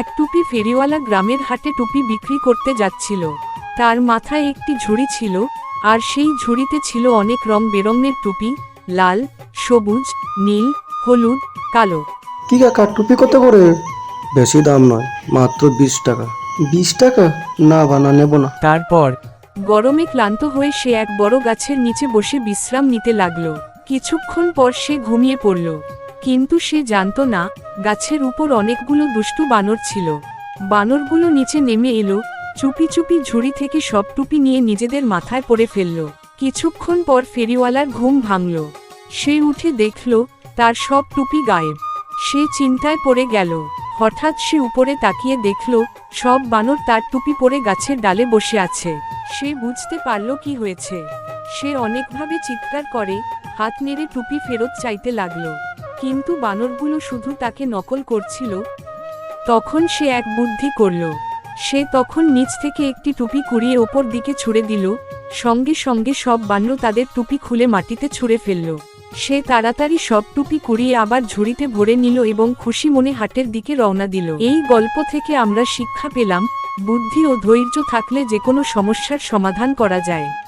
এক টুপি ফেরিওয়ালা গ্রামের হাটে টুপি বিক্রি করতে যাচ্ছিল। তার মাথায় একটি ঝুড়ি ছিল আর সেই ঝুড়িতে ছিল অনেক রং বেরঙের টুপি লাল সবুজ নীল হলুদ কালো। কি কাকা টুপি কত করে? বেশি দাম নয় মাত্র বিশ টাকা। বিশ টাকা? না বানা নেব না। তারপর? গরমে ক্লান্ত হয়ে সে এক বড় গাছের নিচে বসে বিশ্রাম নিতে লাগল। কিছুক্ষণ পর সে ঘুমিয়ে পড়ল। কিন্তু সে জানতো না, গাছের উপর অনেকগুলো দুষ্টু বানর ছিল। বানরগুলো নিচে নেমে এলো, চুপি চুপি ঝুড়ি থেকে সব টুপি নিয়ে নিজেদের মাথায় পড়ে ফেলল। কিছুক্ষণ পর ফেরিওয়ালার ঘুম ভাঙল। সে উঠে দেখল, তার সব টুপি গায়েব। সে চিন্তায় পড়ে গেল। হঠাৎ সে উপরে তাকিয়ে দেখল, সব বানর তার টুপি পরে গাছের ডালে বসে আছে। সে বুঝতে পারল কি হয়েছে। সে অনেকভাবে চিৎকার করে, হাত নেড়ে টুপি ফেরত চাইতে লাগল। কিন্তু বানরগুলো শুধু তাকে নকল করছিল। তখন সে এক বুদ্ধি করল। সে তখন নিচ থেকে একটি টুপি কুড়িয়ে ওপর দিকে ছুঁড়ে দিল। সঙ্গে সঙ্গে সব বানর তাদের টুপি খুলে মাটিতে ছুঁড়ে ফেলল। সে তাড়াতাড়ি সব টুপি কুড়িয়ে আবার ঝুড়িতে ভরে নিল এবং খুশি মনে হাটের দিকে রওনা দিল। এই গল্প থেকে আমরা শিক্ষা পেলাম, বুদ্ধি ও ধৈর্য থাকলে যে কোনো সমস্যার সমাধান করা যায়।